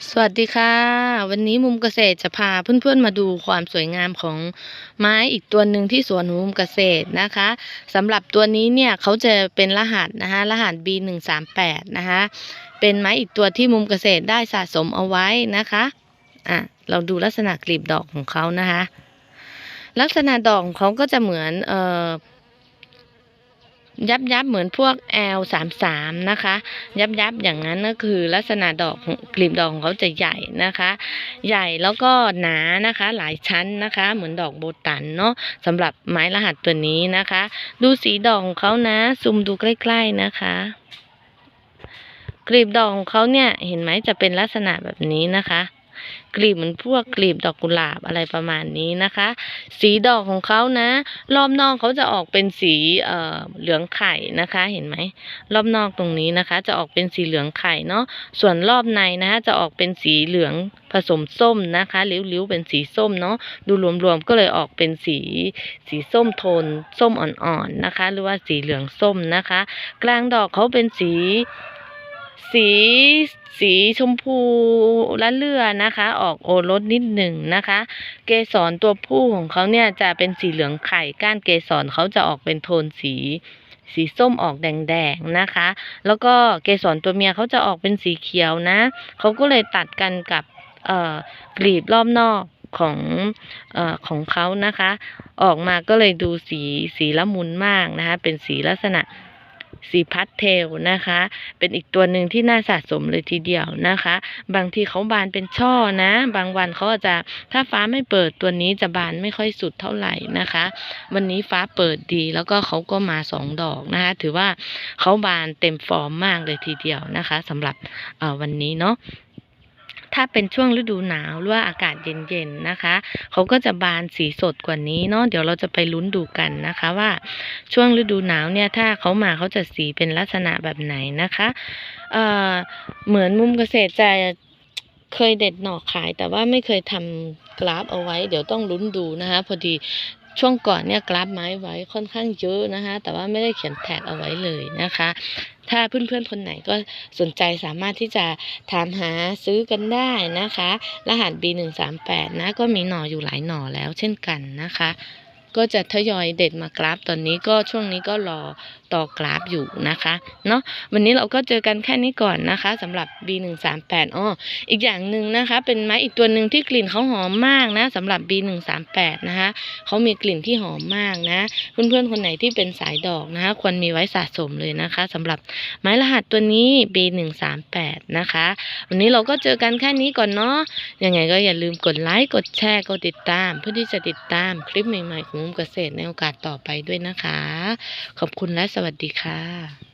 สวัสดีค่ะ วันนี้มุมเกษตรจะพาเพื่อนๆมาดูความสวยงามของไม้อีกตัวหนึ่งที่สวนมุมเกษตรนะคะสำหรับตัวนี้เนี่ยเขาจะเป็นรหัสนะคะรหัส B138 นะคะเป็นไม้อีกตัวที่มุมเกษตรได้สะสมเอาไว้นะคะอะเราดูลักษณะกลีบดอกของเขานะคะ ลักษณะดอกของเขาก็จะเหมือนเอ่อ ยับยับเหมือนพวก L สามสามนะคะ ยับยับอย่างนั้นก็คือลักษณะดอกกลีบดอกของเขาจะใหญ่นะคะ ใหญ่แล้วก็หนานะคะ หลายชั้นนะคะ เหมือนดอกโบตันเนาะสำหรับไม้รหัสตัวนี้นะคะ ดูสีดอกของเขานะ ซูมดูใกล้ ๆนะคะกลีบดอกของเขาเนี่ยเห็นไหมจะเป็นลักษณะแบบนี้นะคะ กลีบเหมือนพวกกลีบดอกกุหลาบอะไรประมาณนี้นะคะ สีดอกของเขานะ รอบนอกเขาจะออกเป็นสีเอ่อเหลืองไข่นะคะ เห็นไหมรอบนอกตรงนี้นะคะ จะออกเป็นสีเหลืองไข่เนาะส่วนรอบในนะคะจะออกเป็นสีเหลืองผสมส้มนะคะริ้วๆเป็นสีส้มเนาะดูรวมๆก็เลยออกเป็นสีสีส้มโทน ส้มอ่อนๆนะคะ หรือว่าสีเหลืองส้มนะคะ กลางดอกเขาเป็นสี สีสีชมพูละเลือนะคะ ออกโอรสนิดหนึ่งนะคะ เกสรตัวผู้ของเขาเนี่ยจะเป็นสีเหลืองไข่ก้านเกสรเขาจะออกเป็นโทนสีสีส้มออกแดงๆนะคะ แล้วก็เกสรตัวเมียเขาจะออกเป็นสีเขียวนะ เขาก็เลยตัดกันกับเอ่อกลีบรอบนอกของเอ่อของเขานะคะ ออกมาก็เลยดูสีสีละมุนมากนะคะ เป็นสีลักษณะ สีพัดเทลนะคะ เป็นอีกตัวหนึ่งที่น่าสะสมเลยทีเดียวนะคะ บางทีเขาบานเป็นช่อนะ บางวันเขาจะถ้าฟ้าไม่เปิดตัวนี้จะบานไม่ค่อยสุดเท่าไหร่นะคะ วันนี้ฟ้าเปิดดีแล้วก็เขาก็มาสองดอกนะคะ ถือว่าเขาบานเต็มฟอร์มมากเลยทีเดียวนะคะสำหรับวันนี้เนาะ ถ้าเป็นช่วงฤดูหนาวหรือว่าอากาศเย็นๆนะคะ เขาก็จะบานสีสดกว่านี้เนาะเดี๋ยวเราจะไปลุ้นดูกันนะคะว่าช่วงฤดูหนาวเนี่ยถ้าเขามาเขาจะสีเป็นลักษณะแบบไหนนะคะเอ่อเหมือนมุมเกษตรจะเคยเด็ดหน่อขายแต่ว่าไม่เคยทำกราฟเอาไว้ เดี๋ยวต้องลุ้นดูนะคะ พอดี ช่วงก่อนเนี่ยกราฟไม้ไว้ค่อนข้างเยอะนะคะ แต่ว่าไม่ได้เขียนแท็กเอาไว้เลยนะคะ ถ้าเพื่อนๆคนไหนก็สนใจสามารถที่จะถามหาซื้อกันได้นะคะ รหัส B138 นะก็มีหน่ออยู่หลายหน่อแล้วเช่นกันนะคะ ก็จะทยอยเด็ดมากราฟตอนนี้ก็ช่วงนี้ก็รอต่อกราฟอยู่นะคะเนาะวันนี้เราก็เจอกันแค่นี้ก่อนนะคะสำหรับ B138 อ้ออีกอย่างหนึ่งนะคะ เป็นไม้อีกตัวหนึ่งที่กลิ่นเขาหอมมากนะสำหรับ B138 นะคะเขามีกลิ่นที่หอมมากนะ เพื่อนๆคนไหนที่เป็นสายดอกนะคะ ควรมีไว้สะสมเลยนะคะสำหรับไม้รหัสตัวนี้ B138 นะคะ วันนี้เราก็เจอกันแค่นี้ก่อนเนาะยังไงก็อย่าลืมกดไลค์กดแชร์กดติดตาม เพื่อที่จะติดตามคลิปใหม่ๆของมุมเกษตรในโอกาสต่อไปด้วยนะคะ ขอบคุณและสวัสดีค่ะ